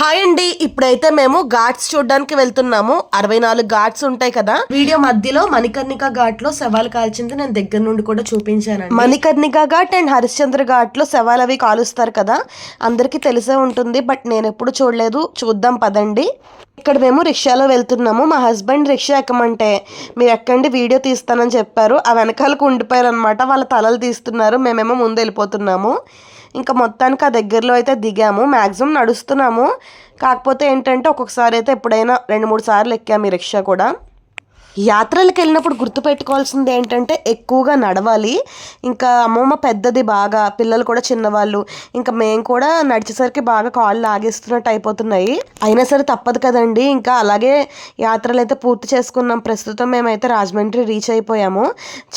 Hi అండి ఇప్పుడైతే మేము ఘాట్స్ చూడడానికి వెళ్తున్నాము. అరవై నాలుగు ఘాట్స్ ఉంటాయి కదా. వీడియో మధ్యలో మణికర్ణిక ఘాట్లో శవాలు కాల్చింది నేను దగ్గర నుండి కూడా చూపించాను మణికర్ణిక ఘాట్ అండ్ హరిశ్చంద్ర ఘాట్లో శవాలు అవి కాలుస్తారు కదా. అందరికీ తెలిసే ఉంటుంది బట్ నేను ఎప్పుడు చూడలేదు. చూద్దాం పదండి. ఇక్కడ మేము రిక్షాలో వెళ్తున్నాము. మా హస్బెండ్ రిక్షా ఎక్కమంటే మీరు ఎక్కండి వీడియో తీస్తానని చెప్పారు. ఆ వెనకాలకు ఉండిపోయారు అనమాట వాళ్ళ తలలు తీస్తున్నారు. మేమేమో ముందు వెళ్ళిపోతున్నాము. ఇంకా మొత్తానికి ఆ దగ్గరలో అయితే దిగాము. మ్యాక్సిమం నడుస్తున్నాము. కాకపోతే ఏంటంటే ఒక్కొక్కసారి అయితే ఎప్పుడైనా రెండు మూడు సార్లు ఎక్కాము ఈ రిక్షా కూడా. యాత్రలకు వెళ్ళినప్పుడు గుర్తుపెట్టుకోవాల్సింది ఏంటంటే ఎక్కువగా నడవాలి. ఇంకా అమ్మమ్మ పెద్దది బాగా పిల్లలు కూడా చిన్నవాళ్ళు. ఇంకా మేము కూడా నడిచేసరికి బాగా కాళ్ళు లాగేస్తున్నట్టు అయిపోతున్నాయి. అయినా సరే తప్పదు కదండి. ఇంకా అలాగే యాత్రలు అయితే పూర్తి చేసుకున్నాం. ప్రస్తుతం మేమైతే రాజమండ్రి రీచ్ అయిపోయాము.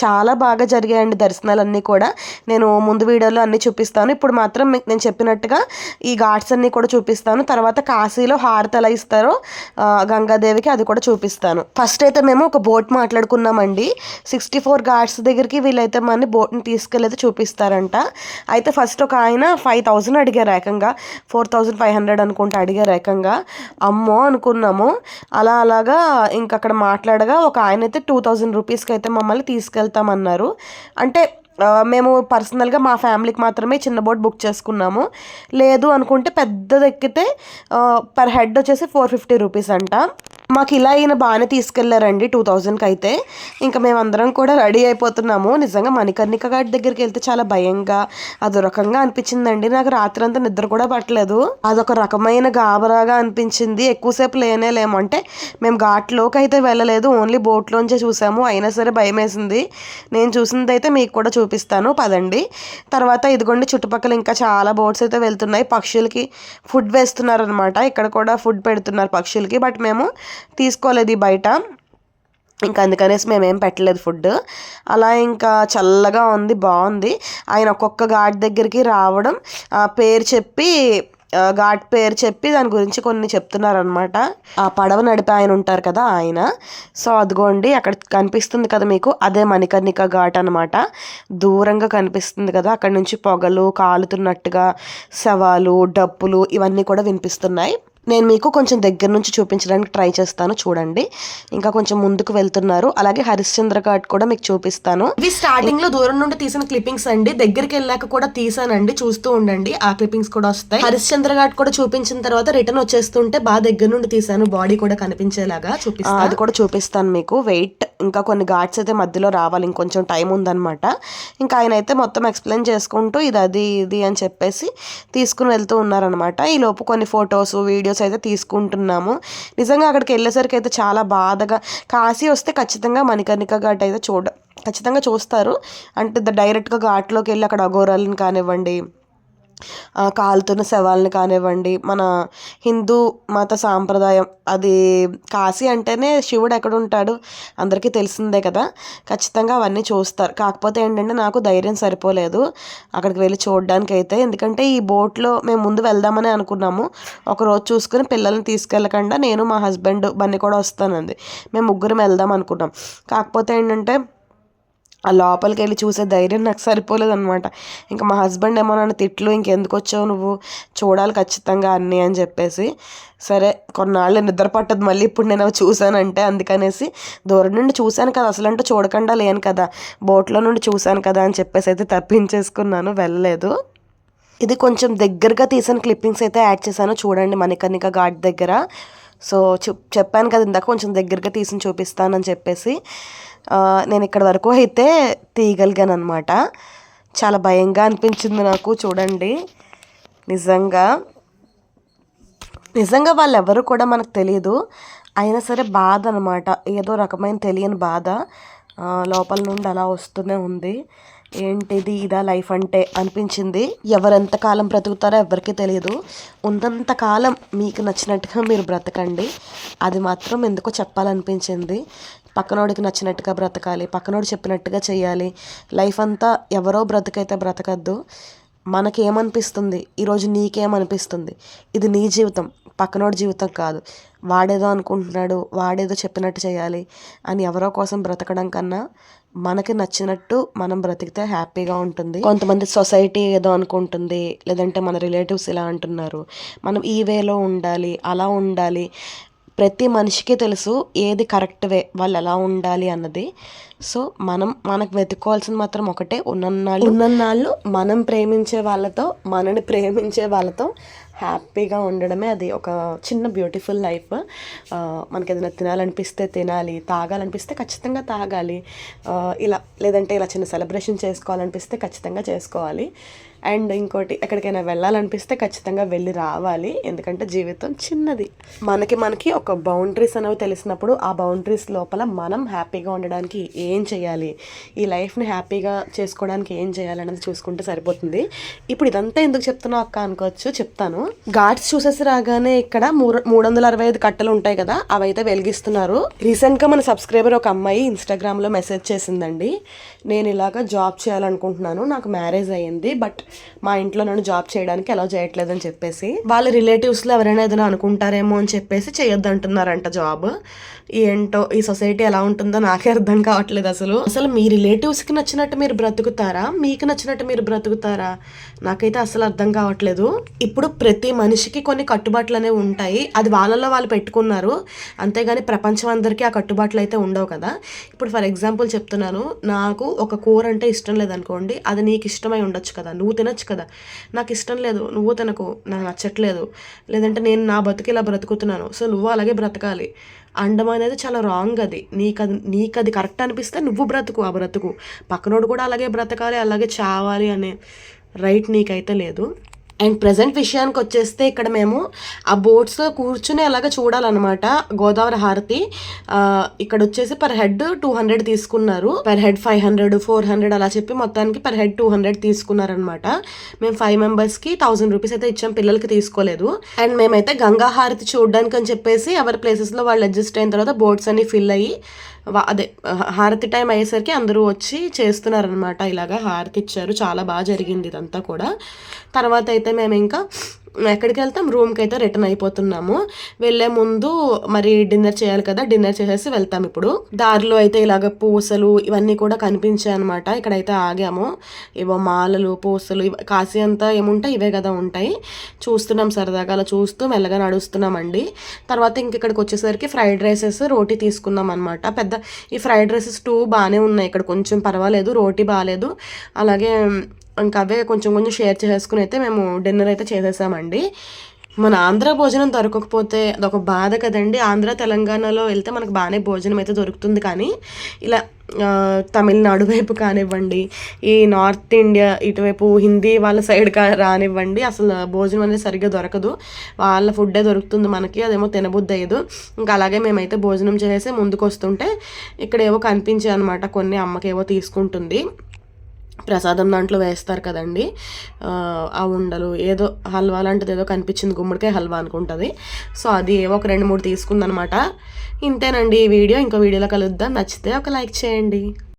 చాలా బాగా జరిగాయండి దర్శనాలన్నీ కూడా. నేను ముందు వీడియోలో అన్నీ చూపిస్తాను. ఇప్పుడు మాత్రం మీకు నేను చెప్పినట్టుగా ఈ ఘాట్స్ అన్నీ కూడా చూపిస్తాను. తర్వాత కాశీలో హారతి ఎలా ఇస్తారో గంగాదేవికి అది కూడా చూపిస్తాను. ఫస్ట్ అయితే మేము ఒక బోట్ మాట్లాడుకున్నామండి. సిక్స్టీ ఫోర్ గార్డ్స్ దగ్గరికి వీళ్ళైతే మన బోట్ని తీసుకెళ్ళైతే చూపిస్తారంట. అయితే ఫస్ట్ ఒక ఆయన ఫైవ్ థౌజండ్ అడిగారు ఏకంగా. ఫోర్ థౌజండ్ ఫైవ్ హండ్రెడ్ అనుకుంటా అడిగారు ఏకంగా. అమ్మో అనుకున్నాము. అలా అలాగా ఇంకా అక్కడ మాట్లాడగా ఒక ఆయన అయితే టూ థౌజండ్ రూపీస్కి అయితే మమ్మల్ని తీసుకెళ్తామన్నారు. అంటే మేము పర్సనల్గా మా ఫ్యామిలీకి మాత్రమే చిన్న బోట్ బుక్ చేసుకున్నాము. లేదు అనుకుంటే పెద్దది ఎక్కితే పర్ హెడ్ వచ్చేసి ఫోర్ ఫిఫ్టీ రూపీస్ అంట. మాకు ఇలా ఈయన బాగానే తీసుకెళ్ళారండి టూ థౌజండ్కి అయితే. ఇంకా మేమందరం కూడా రెడీ అయిపోతున్నాము. నిజంగా మణికర్ణిక ఘాట్ దగ్గరికి వెళ్తే చాలా భయంగా అదో రకంగా అనిపించిందండి. నాకు రాత్రి అంతా నిద్ర కూడా పట్టలేదు. అదొక రకమైన గాబరాగా అనిపించింది. ఎక్కువసేపు లేనే లేము అంటే మేము ఘాట్లోకి అయితే వెళ్ళలేదు. ఓన్లీ బోట్లోంచే చూసాము. అయినా సరే భయం వేసింది నేను చూసింది అయితే మీకు కూడా చూపిస్తాను. పదండి. తర్వాత ఇదిగోండి చుట్టుపక్కల ఇంకా చాలా బోట్స్ అయితే వెళ్తున్నాయి. పక్షులకి ఫుడ్ వేస్తున్నారు అనమాట ఇక్కడ కూడా ఫుడ్ పెడుతున్నారు పక్షులకి. బట్ మేము తీసుకోలేదు బయట. ఇంకా అందుకనేసి మేమేం పెట్టలేదు ఫుడ్ అలా ఇంకా చల్లగా ఉంది బాగుంది. ఆయన ఒక్కొక్క ఘాట్ దగ్గరికి రావడం ఆ పేరు చెప్పి ఘాట్ పేరు చెప్పి దాని గురించి కొన్ని చెప్తున్నారనమాట ఆ పడవ నడిపే ఆయన ఉంటారు కదా ఆయన. సో అదిగోండి అక్కడ కనిపిస్తుంది కదా మీకు అదే మణికర్ణిక ఘాట్ అనమాట దూరంగా కనిపిస్తుంది కదా అక్కడ నుంచి పొగలు కాలుతున్నట్టుగా శవాలు డప్పులు ఇవన్నీ కూడా వినిపిస్తున్నాయి. నేను మీకు కొంచెం దగ్గర నుంచి చూపించడానికి ట్రై చేస్తాను చూడండి. ఇంకా కొంచెం ముందుకు వెళ్తున్నారు. అలాగే హరిశ్చంద్ర ఘాట్ కూడా మీకు చూపిస్తాను. ఇవి స్టార్టింగ్లో దూరం నుండి తీసిన క్లిప్పింగ్స్ అండి. దగ్గరికి వెళ్ళాక కూడా తీసానండి. చూస్తూ ఉండండి. ఆ క్లిప్పింగ్స్ కూడా వస్తాయి. హరిశ్చంద్ర ఘాట్ కూడా చూపించిన తర్వాత రిటర్న్ వచ్చేస్తుంటే బాగా దగ్గర నుండి తీసాను. బాడీ కూడా కనిపించేలాగా చూపిస్తాను అది కూడా చూపిస్తాను మీకు. వెయిట్ ఇంకా కొన్ని ఘాట్స్ అయితే మధ్యలో రావాలి. ఇంకొంచెం టైం ఉందన్నమాట. ఇంకా ఆయన అయితే మొత్తం ఎక్స్ప్లెయిన్ చేసుకుంటూ ఇది అది ఇది అని చెప్పేసి తీసుకుని వెళ్తూ ఉన్నారనమాట ఈ లోపు కొన్ని ఫొటోస్ వీడియోస్ అయితే తీసుకుంటున్నాము. నిజంగా అక్కడికి వెళ్ళేసరికి అయితే చాలా బాధగా కాశీ వస్తే ఖచ్చితంగా మణికర్ణిక ఘాట్ అయితే చూడ ఖచ్చితంగా చూస్తారు. అంటే డైరెక్ట్గా ఘాట్లోకి వెళ్ళి అక్కడ అఘోరాలను కానివ్వండి కాలుతున్న శవాలను కానివ్వండి మన హిందూ మత సాంప్రదాయం అది కాశీ అంటేనే శివుడు ఎక్కడ ఉంటాడు అందరికీ తెలిసిందే కదా. ఖచ్చితంగా అవన్నీ చూస్తారు. కాకపోతే ఏంటంటే నాకు ధైర్యం సరిపోలేదు అక్కడికి వెళ్ళి చూడడానికి అయితే ఎందుకంటే ఈ బోట్లో మేము ముందు వెళ్దామని అనుకున్నాము. ఒక రోజు చూసుకుని పిల్లల్ని తీసుకెళ్ళకుండా నేను మా హస్బెండ్ బన్నీ కూడా వస్తానంది. మేము ముగ్గురం వెళ్దాం అనుకున్నాం. కాకపోతే ఏంటంటే ఆ లోపలికి వెళ్ళి చూసే ధైర్యం నాకు సరిపోలేదు అనమాట ఇంకా మా హస్బెండ్ ఏమో నన్ను తిట్లు ఇంకెందుకు వచ్చావు నువ్వు? చూడాలి ఖచ్చితంగా అన్నీ అని చెప్పేసి సరే కొన్నాళ్ళు నిద్ర పట్టదు మళ్ళీ ఇప్పుడు నేను అవి చూశానంటే అందుకనేసి దూరం నుండి చూశాను కదా అసలు అంటే చూడకుండా లేను కదా బోట్లో నుండి చూశాను కదా అని చెప్పేసి అయితే తప్పించేసుకున్నాను వెళ్ళలేదు. ఇది కొంచెం దగ్గరగా తీసిన క్లిప్పింగ్స్ అయితే యాడ్ చేశాను చూడండి మణికర్ణిక ఘాట్ దగ్గర. సో చెప్ చెప్పాను కదా ఇందాక కొంచెం దగ్గరగా తీసి చూపిస్తానని చెప్పేసి. నేను ఇక్కడ వరకు అయితే తీయగలిగాను అనమాట చాలా భయంగా అనిపించింది నాకు చూడండి. నిజంగా. నిజంగా వాళ్ళు ఎవరు కూడా మనకు తెలియదు అయినా సరే బాధ అనమాట ఏదో రకమైన తెలియని బాధ. లోపల నుండి అలా వస్తూనే ఉంది. ఏంటిది ఇదా లైఫ్ అంటే అనిపించింది. ఎవరెంత కాలం బ్రతుకుతారో ఎవరికి తెలియదు ఉన్నంత కాలం మీకు నచ్చినట్టుగా మీరు బ్రతకండి. అది మాత్రం ఎందుకో చెప్పాలనిపించింది. పక్కనోడికి నచ్చినట్టుగా బ్రతకాలి పక్కనోడు చెప్పినట్టుగా చేయాలి లైఫ్ అంతా ఎవరో బ్రతుకైతే బ్రతకద్దు. మనకేమనిపిస్తుంది? ఈరోజు నీకేమనిపిస్తుంది? ఇది నీ జీవితం. పక్కనోడి జీవితం కాదు. వాడేదో అనుకుంటున్నాడు వాడేదో చెప్పినట్టు చేయాలి అని ఎవరో కోసం బ్రతకడం కన్నా మనకి నచ్చినట్టు మనం బ్రతికితే హ్యాపీగా ఉంటుంది. కొంతమంది సొసైటీ ఏదో అనుకుంటుంది లేదంటే మన రిలేటివ్స్ ఇలా అంటున్నారు. మనం ఈ వేలో ఉండాలి అలా ఉండాలి. ప్రతి మనిషికి తెలుసు ఏది కరెక్ట్ వే వాళ్ళు ఎలా ఉండాలి అన్నది. సో మనం మనకు వెతుక్కోవాల్సింది మాత్రం ఒకటే ఉన్నన్నాళ్ళు. ఉన్నన్నాళ్ళు. మనం ప్రేమించే వాళ్ళతో మనని ప్రేమించే వాళ్ళతో హ్యాపీగా ఉండడమే అది ఒక చిన్న బ్యూటిఫుల్ లైఫ్. మనకి ఏదైనా తినాలనిపిస్తే తినాలి తాగాలనిపిస్తే ఖచ్చితంగా తాగాలి. ఇలా లేదంటే ఇలా చిన్న సెలబ్రేషన్ చేసుకోవాలనిపిస్తే ఖచ్చితంగా చేసుకోవాలి. అండ్ ఇంకోటి ఎక్కడికైనా వెళ్ళాలనిపిస్తే ఖచ్చితంగా వెళ్ళి రావాలి. ఎందుకంటే జీవితం చిన్నది. మనకి మనకి ఒక బౌండరీస్ అనేవి తెలిసినప్పుడు ఆ బౌండరీస్ లోపల మనం హ్యాపీగా ఉండడానికి ఏం చేయాలి? ఈ లైఫ్ని హ్యాపీగా చేసుకోవడానికి ఏం చేయాలి అనేది చూసుకుంటే సరిపోతుంది. ఇప్పుడు ఇదంతా ఎందుకు చెప్తున్నావు అక్క అనుకోవచ్చు చెప్తాను. ఘాట్స్ చూసేసి రాగానే ఇక్కడ మూడు మూడు వందల అరవై ఐదు కట్టలు ఉంటాయి కదా అవి అయితే వెలిగిస్తున్నారు. రీసెంట్గా మన సబ్స్క్రైబర్ ఒక అమ్మాయి ఇన్స్టాగ్రామ్లో మెసేజ్ చేసిందండి. నేను ఇలాగ జాబ్ చేయాలనుకుంటున్నాను నాకు మ్యారేజ్ అయ్యింది బట్ మా ఇంట్లో నన్ను జాబ్ చేయడానికి అలౌ చేయట్లేదని చెప్పేసి వాళ్ళ రిలేటివ్స్లో ఎవరైనా ఏదైనా అనుకుంటారేమో అని చెప్పేసి చేయొద్దు అంటున్నారంట జాబ్. ఏంటో ఈ సొసైటీ ఎలా ఉంటుందో నాకే అర్థం కావట్లేదు అసలు. అసలు మీ రిలేటివ్స్కి నచ్చినట్టు మీరు బ్రతుకుతారా? మీకు నచ్చినట్టు మీరు బ్రతుకుతారా? నాకైతే అసలు అర్థం కావట్లేదు. ఇప్పుడు ప్రతి మనిషికి కొన్ని కట్టుబాట్లు అనేవి ఉంటాయి. అది వాళ్ళలో వాళ్ళు పెట్టుకున్నారు. అంతేగాని ప్రపంచం అందరికీ ఆ కట్టుబాట్లు అయితే ఉండవు కదా. ఇప్పుడు ఫర్ ఎగ్జాంపుల్ చెప్తున్నాను. నాకు ఒక కూర అంటే ఇష్టం లేదనుకోండి అది నీకు ఇష్టమై ఉండొచ్చు కదా. నువ్వు తినొచ్చు కదా. నాకు ఇష్టం లేదు. నువ్వు తినకు. నాకు నచ్చట్లేదు. లేదంటే నేను నా బతుకు ఇలా బ్రతుకుతున్నాను. సో నువ్వు అలాగే బ్రతకాలి. అండం అనేది చాలా రాంగ్ అది. నీకు అది నీకు అది కరెక్ట్ అనిపిస్తే నువ్వు బ్రతుకు ఆ బ్రతుకు. పక్కనోడు కూడా అలాగే బ్రతకాలి అలాగే చావాలి అనే రైట్ నీకైతే లేదు. అండ్ ప్రజెంట్ విషయానికి వచ్చేస్తే ఇక్కడ మేము ఆ బోట్స్లో కూర్చుని అలాగ చూడాలన్నమాట. గోదావరి హారతి. ఇక్కడ వచ్చేసి పర్ హెడ్ టూ హండ్రెడ్ తీసుకున్నారు. Per head five hundred four hundred అలా చెప్పి మొత్తానికి పర్ హెడ్ టూ హండ్రెడ్ తీసుకున్నారనమాట మేము ఫైవ్ మెంబర్స్కి థౌసండ్ రూపీస్ అయితే ఇచ్చాం పిల్లలకి తీసుకోలేదు. అండ్ మేమైతే గంగా హారతి చూడడానికి అని చెప్పేసి ఎవరి ప్లేసెస్లో వాళ్ళు అడ్జస్ట్ అయిన తర్వాత బోట్స్ అన్ని ఫిల్ అయ్యి అదే హారతి టైం అయ్యేసరికి అందరూ వచ్చి చేస్తున్నారనమాట ఇలాగా హారతి ఇచ్చారు. చాలా బాగా జరిగింది ఇదంతా కూడా. తర్వాత అయితే మేము ఇంకా ఎక్కడికి వెళ్తాం రూమ్కి అయితే రిటర్న్ అయిపోతున్నాము. వెళ్ళే ముందు మరి డిన్నర్ చేయాలి కదా డిన్నర్ చేసేసి వెళ్తాం ఇప్పుడు. దారిలో అయితే ఇలాగ పూసలు ఇవన్నీ కూడా కనిపించాయి అనమాట ఇక్కడైతే ఆగాము. ఏవో మాలలు పూసలు కాశీ అంతా ఏముంటాయి ఇవే కదా ఉంటాయి. చూస్తున్నాం సరదాగా అలా చూస్తూ మెల్లగా నడుస్తున్నామండి. తర్వాత ఇంక ఇక్కడికి వచ్చేసరికి ఫ్రైడ్ రైసెస్ రోటీ తీసుకున్నాం అనమాట పెద్ద ఈ ఫ్రైడ్ రైసెస్ టూ బాగానే ఉన్నాయి ఇక్కడ. కొంచెం పర్వాలేదు రోటీ బాగాలేదు అలాగే ఇంకా అవే కొంచెం కొంచెం షేర్ చేసుకుని అయితే మేము డిన్నర్ అయితే చేసేసామండి. మన ఆంధ్ర భోజనం దొరకకపోతే అదొక బాధ కదండి. ఆంధ్ర తెలంగాణలో వెళ్తే మనకు బాగానే భోజనం అయితే దొరుకుతుంది కానీ ఇలా తమిళనాడు వైపు కానివ్వండి ఈ నార్త్ ఇండియా ఇటువైపు హిందీ వాళ్ళ సైడ్ కా రానివ్వండి అసలు భోజనం అనేది సరిగ్గా దొరకదు. వాళ్ళ ఫుడ్డే దొరుకుతుంది మనకి అదేమో తినబుద్ధి అయ్యదు ఇంకా అలాగే మేమైతే భోజనం చేసేసి ముందుకు వస్తుంటే ఇక్కడ ఏవో కనిపించాయి అనమాట కొన్ని అమ్మకేవో తీసుకుంటుంది. ప్రసాదం దాంట్లో వేస్తారు కదండి. ఆ, ఉండలు ఏదో హల్వా లాంటిది ఏదో కనిపించింది గుమ్మడికాయ హల్వా అనుకుంటుంది. సో అది ఏవో ఒక రెండు మూడు తీసుకుందనమాట. ఇంతేనండి ఈ వీడియో. ఇంకో వీడియోలో కలుద్దాం. నచ్చితే ఒక లైక్ చేయండి.